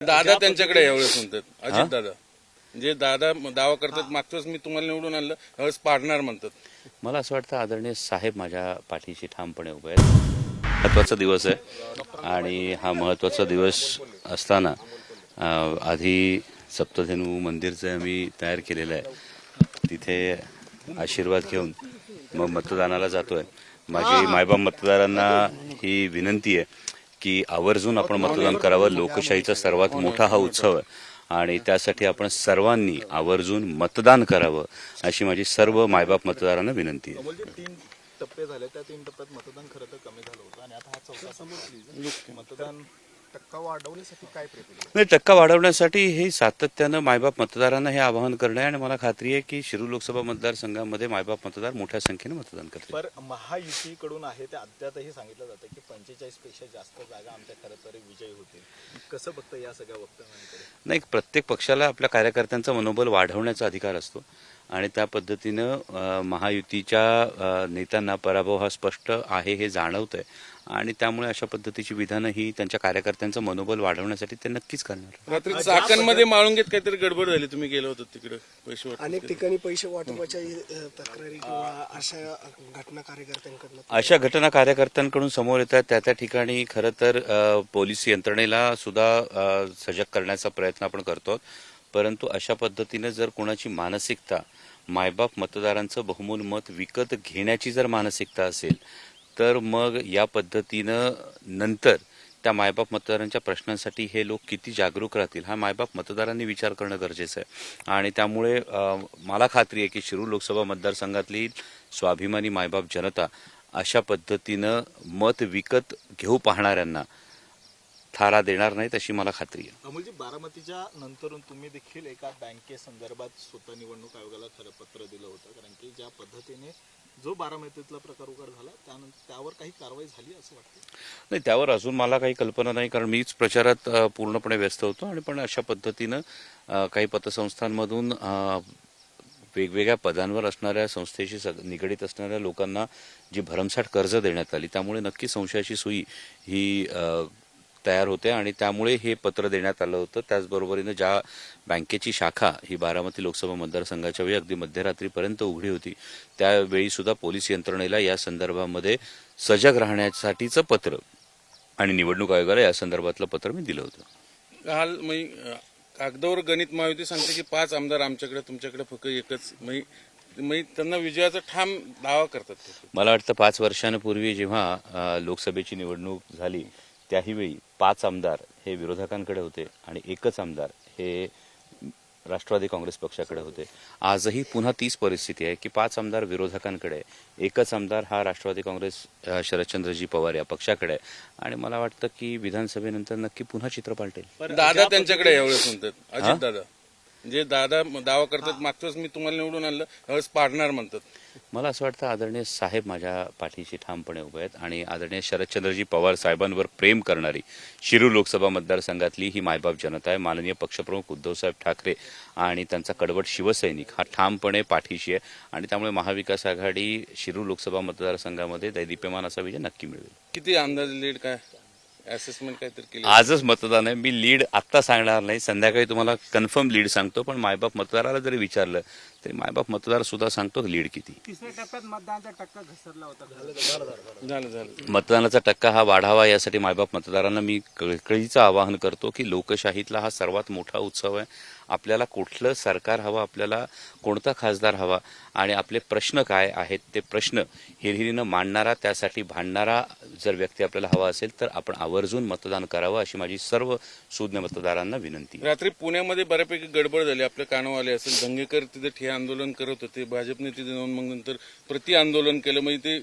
दादा त्यांच्याकडे यावेळेस म्हणतात. अजित दादा. जे दादा दावा करतात मागच्या वेळेस मी तुम्हाला निवडून आणलं यावेळेस पाडणार म्हणतात. मला असं वाटतं आदरणीय साहेब माझ्या पाठीशी ठामपणे उभे आहेत. महत्त्वाचा दिवस आहे. आणि हा महत्त्वाचा दिवस असताना आधी सप्तधेनू मंदिरचं आम्ही तयार केलेलं आहे. तिथे आशीर्वाद घेऊन मग मतदानाला जातोय. माझी मायबाप मतदारांना ही विनंती आहे. की आवर्जून आपण मतदान करावं. लोकशाहीचा सर्वात मोठा हा उत्सव आहे. आणि त्यासाठी आपण सर्वांनी आवर्जून मतदान करावं अशी माझी सर्व मायबाप मतदारांना विनंती आहे. म्हणजे तीन टप्पे झाले. त्या तीन टप्प्यात मतदान खरं तर कमी झालं होतं आणि आता हा चौथा समोर मतदान टक्का वाढवण्यासाठी काय? म्हणजे टक्का वाढवण्यासाठी हे सातत्यानं मायबाप मतदारांना हे आवाहन करणं आहे आणि मला खात्री आहे की शिरूर लोकसभा मतदारसंघामध्ये मायबाप मतदार मोठ्या संख्येने मतदान करतील. पर महायुतीकडून आहे ते अद्यापही सांगितलं जातं की पंचेचाळीसपेक्षा जास्त जागा आमच्या खरं तर विजयी होतील. कसं बघतं या सगळ्या वक्तव्यांकडे? नाही प्रत्येक पक्षाला आपल्या कार्यकर्त्यांचं मनोबल वाढवण्याचा अधिकार असतो. आणि त्या पद्धतीनं महायुतीच्या नेत्यांना पराभव हा स्पष्ट आहे हे जाणवत आहे आणि त्यामुळे अशा पद्धतीची विधानं ही त्यांच्या कार्यकर्त्यांचं मनोबल वाढवण्यासाठी ते नक्कीच करणार रात्री चाकणमध्ये माळुंगीत काहीतरी गडबड झाली तुम्ही गेलो होतो तिकडे पैसे अनेक ठिकाणी पैसे वाटपाच्या तक्रारी किंवा अशा घटना कार्यकर्त्यांकडनं. अशा घटना कार्यकर्त्यांकडून समोर येतात. त्या त्या ठिकाणी खरं तर पोलीस यंत्रणेला सुद्धा सजग करण्याचा प्रयत्न आपण करतो परंतु अशा पद्धतीनं जर कोणाची मानसिकता मायबाप मतदारांचं बहुमूल मत विकत घेण्याची जर मानसिकता असेल तर मग या पद्धतीनं नंतर त्या मायबाप मतदारांच्या प्रश्नांसाठी हे लोक किती जागरूक राहतील? हा मायबाप मतदारांनी विचार करणं गरजेचं आहे. आणि त्यामुळे मला खात्री आहे की शिरूर लोकसभा मतदारसंघातली स्वाभिमानी मायबाप जनता अशा पद्धतीनं मत विकत घेऊ पाहणाऱ्यांना थारा देणार नाहीत अशी मला खात्री आहे. अमोलजी बारामतीच्या नंतरून तुम्ही देखील एका बँकेसंदर्भात स्वतः निवडणूक आयोगाला खरं पत्र दिलं होतं. कारण की ज्या पद्धतीने जो बारामतीतला प्रकार उघड झाला त्यानंतर त्यावर काही कारवाई झाली असं वाटतं? नाही त्यावर अजून मला काही कल्पना नाही कारण मीच प्रचारात अ, पूर्णपणे व्यस्त होतो आणि पण अशा पद्धतीनं अ, काही पतसंस्थांमधून अ, वेगवेगळ्या पदांवर असणाऱ्या संस्थेशी सग- निगडीत असणाऱ्या लोकांना जी भरमसाठ कर्ज देण्यात आली त्यामुळे नक्की संशयाची सुई ही अ, तयार होते आणि त्यामुळे हे पत्र देण्यात आलं होतं. त्याचबरोबरीनं ज्या बँकेची शाखा ही बारामती लोकसभा मतदारसंघाच्या वेळी अगदी मध्यरात्रीपर्यंत उघडी होती त्यावेळी सुद्धा पोलीस यंत्रणेला या संदर्भामध्ये सजग राहण्यासाठीचं पत्र आणि निवडणूक आयोगाला या संदर्भातलं पत्र मी दिलं होतं. काल म्हणजे कागदावर गणित महायुती सांगते की पाच आमदार आमच्याकडे तुमच्याकडे फक्त एकच. म्हणजे त्यांना विजयाचा ठाम दावा करतात. मला वाटतं पाच वर्षांपूर्वी जेव्हा लोकसभेची निवडणूक झाली त्याही वेळी पाच आमदार हे विरोधकांकडे होते आणि एकच आमदार हे राष्ट्रवादी काँग्रेस पक्षाकडे होते आजही पुन्हा तीच परिस्थिती आहे की पाच आमदार विरोधकांकडे. एकच आमदार हा राष्ट्रवादी काँग्रेस शरदचंद्रजी पवार या पक्षाकडे आहे. आणि मला वाटतं की विधानसभेनंतर नक्की पुन्हा चित्र पालटेल दादा त्यांच्याकडे यावेळेस म्हणतात अजित दादा जे दादा दावा करतात वेळेस मी तुम्हाला निवडून आणलं यावेळेस पाडणार म्हणतात. मला असं वाटतं आदरणीय साहेब माझ्या पाठीशी ठामपणे उभे आहेत आणि आदरणीय शरदचंद्रजी पवार साहेबांवर प्रेम करणारी शिरूर लोकसभा मतदारसंघातली ही मायबाप जनता आहे. माननीय पक्षप्रमुख उद्धवसाहेब ठाकरे आणि त्यांचा कडवट शिवसैनिक हा ठामपणे पाठीशी आहे आणि त्यामुळे महाविकास आघाडी शिरूर लोकसभा मतदारसंघामध्ये दैदिप्यमान असा विजय नक्की मिळवेल. किती अंदाज लीड काय? असेसमेंट काहीतरी केली आजच मतदान आहे. मी लीड आत्ता सांगणार नाही. संध्याकाळी तुम्हाला कन्फर्म लीड सांगतो पण मायबाप मतदाराला जरी विचारलं तरी मायबाप मतदार सुद्धा सांगतो लीड किती. तिसऱ्या टप्प्यात मतदानाचा टक्का घसरला होता. झालं झालं. मतदानाचा टक्का हा वाढावा यासाठी मायबाप मतदारांना मी कळकळीचं आवाहन करतो की लोकशाहीतला हा सर्वात मोठा उत्सव आहे. आपल्याला कुठलं सरकार हवं आपल्याला कोणता खासदार हवा आणि आपले प्रश्न काय आहेत ते प्रश्न हिरहिरीनं मांडणारा त्यासाठी भांडणारा जर व्यक्ती आपल्याला हवा असेल तर आपण आवर्जून मतदान करावं अशी माझी सर्व सुज्ञ मतदारांना विनंती. रात्री पुण्यामध्ये बऱ्यापैकी गडबड झाली आपल्या कानावाले असेल दंगेकर तिथे ठिय्या आंदोलन करत होते भाजपने तिथे जाऊन मग नंतर प्रति आंदोलन केलं म्हणजे ते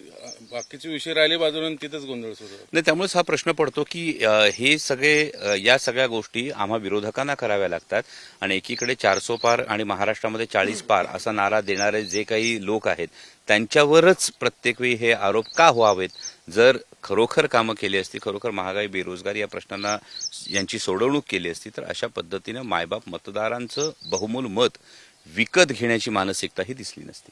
बाकीचे विषय राहिले बाजूला तिथेच गोंधळ सुरू. नाही त्यामुळेच हा प्रश्न पडतो की हे सगळे या सगळ्या गोष्टी आम्हा विरोधकांना कराव्या लागतात आणि एकीकडे चारसो पार आणि महाराष्ट्रामध्ये चाळीस पार असा नारा देणारे जे काही लोक आहेत त्यांच्यावरच प्रत्येक वेळी हे आरोप का व्हावेत? जर खरोखर कामं केली असती खरोखर महागाई बेरोजगारी या प्रश्नांना यांची सोडवणूक केली असती तर अशा पद्धतीनं मायबाप मतदारांचं बहुमूल मत विकत घेण्याची मानसिकता ही दिसली नसती.